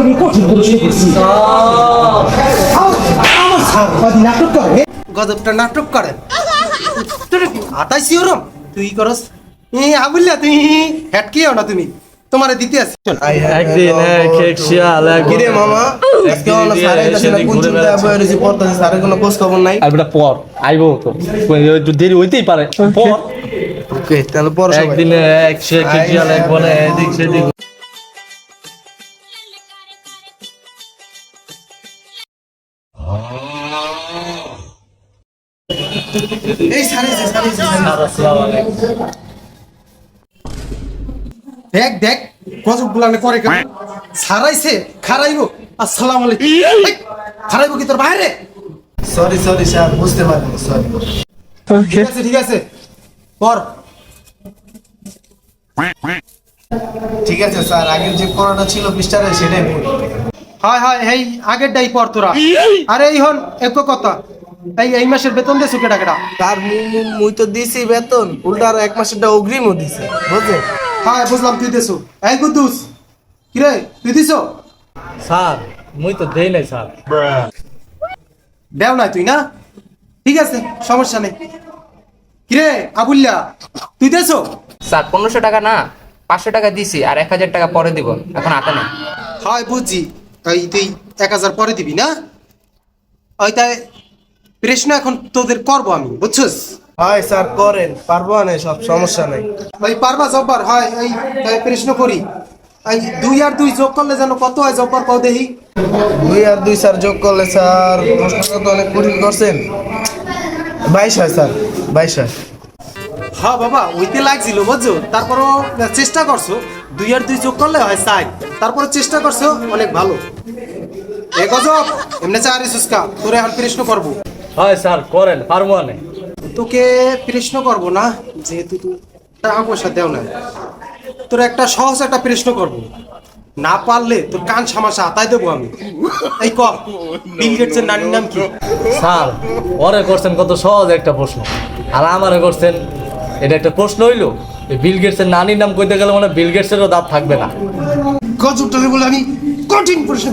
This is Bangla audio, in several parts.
আমি কঠিন পরিচয় করছি আমার স্যার কদিন নাটক করে। গজবটা নাটক সিওরম তুই করস? এ আবুল্লা তুই হেটকিও না তুমি। তোমারে দিতে আসি। একদিন এক এক শিয়াল কিরে মামা? আজকে হলো কোন চিন্তা বয়ে রয়েছে পড়তেছে সারে কোনো খোঁজ খবর নাই? আর বেটা পর। আইবো তো। একটু দেরি হইতেই পারে। পর। ওকে তাহলে সবাই। একদিন এক এক শিয়াল এক বলে এদিক সেদিক এই দেখ দেখ গজব গুলানে করে কেন? সারাইছে খারাইবো। আসসালামু আলাইকুম। খারাইবো কি তোর বাইরে? সরি সরি স্যার বুঝতে পারিনি সরি ঠিক আছে ঠিক আছে। পর। ঠিক আছে স্যার আগের যে পড়াটা ছিল পৃষ্ঠারে সেটাই হয় হয় এই আগের ডাই পর তোরা। আরে এই হন এক কথা। এই এই মাসের বেতন দেছো কেটা কেটা তার মুই তো দিছি বেতন উল্টা আরও এক মাসেরটা অগ্রিমও দিছে বুঝলেন হ্যাঁ বুঝলাম তুই দেছো। এই কুদ্দুস কিরে তুই দিছো? স্যার মুই তো দেই নাই স্যার। দেও নাই তুই না? ঠিক আছে সমস্যা নেই। কিরে আবুল্লা তুই দেছো? স্যার পনেরোশো টাকা না পাঁচশো টাকা দিছি আর এক হাজার টাকা পরে দিব এখন হাতে না হয় বুঝছি। ওই তুই এক হাজার পরে দিবি না? ওই তাই প্রশ্ন এখন তোদের করব আমি বুঝছিস? হয় স্যার করেন পারব না সব সমস্যা নাই। ভাই পারবা জব্বার? হয় এই তাই প্রশ্ন করি। এই দুই আর দুই যোগ করলে যেন কত হয় জব্বার কও দেখি। দুই আর দুই স্যার যোগ করলে স্যার প্রশ্নটা তো অনেক কঠিন করছেন। বাইশ হয় স্যার বাইশ হয়। হ্যাঁ বাবা ওইতে লাগছিল বুঝছ? তারপরও চেষ্টা করছ। দুই আর দুই যোগ করলে হয় চাই তারপরে চেষ্টা করছ অনেক ভালো। এ গজব এমনি চা সুস্কা তোরে এখন প্রশ্ন করব। হয় স্যার করেন পারব না। তোকে প্রশ্ন করব না যেহেতু তুই টাকা পয়সা দেও না তোর একটা সহজ একটা প্রশ্ন করব। না পারলে তোর কান সামাশা আতাই দেবো আমি। এই ক বিল গেটসের নানির নাম কি? স্যার ওরে করছেন কত সহজ একটা প্রশ্ন। আর আমারে করছেন এটা একটা প্রশ্ন হইল বিল গেটসের নানির নাম কইতে গেলে মানে বিল গেটসেরও দাঁত থাকবে না। গজবটাকে বলে আমি কঠিন প্রশ্ন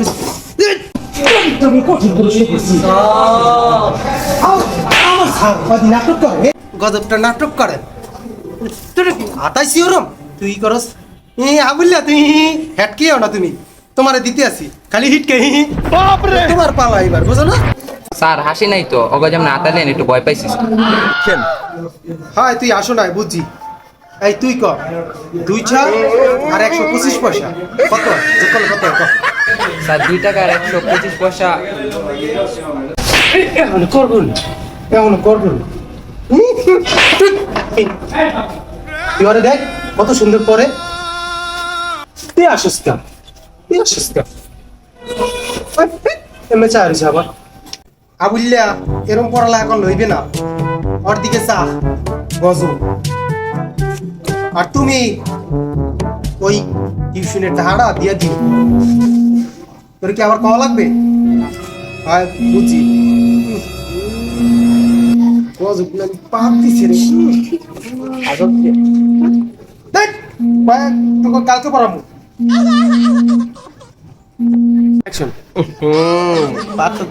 কঠিন পরিচয় কদিন নাটক করে? গজবটা নাটক করেন তোর আতাই সিওরম তুই করস। এ আবুল্লা তুই হেটকেও না তুমি? তোমারে দিতে আসি খালি হিটকে হি তোমার পাওয়া এবার বুঝো না? স্যার হাসি নাই তো। অগজ যেমন আতালেন একটু ভয় পাইছি স্যার। হয় তুই আসো নাই বুঝছি। এই তুই ক? দুই ছা আর একশো পঁচিশ পয়সা। কত? যোগ কত? ক। স্যার দুই টাকা আর একশো পঁচিশ পয়সা। এখন তুই ওরে দেখ, কত সুন্দর পরে আবার। আবুল্লা পড়ালা এখন লইবে না। দিকে চা আর তুমি ওই টিউশনের টাকাটা দিয়ে তোর কি আবার কওয়া লাগবে? বুঝি। দিছে রে আগকে দেখ পায় তোকে কালকে পড়াবো।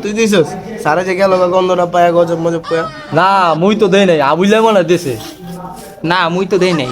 তুই দিছস? সারে যে গেল গন্ধটা পায়া গজব মজব পায়া না মুই তো দেয় নাই আবুলাই মনে দেশে না মুই তো দেই নাই।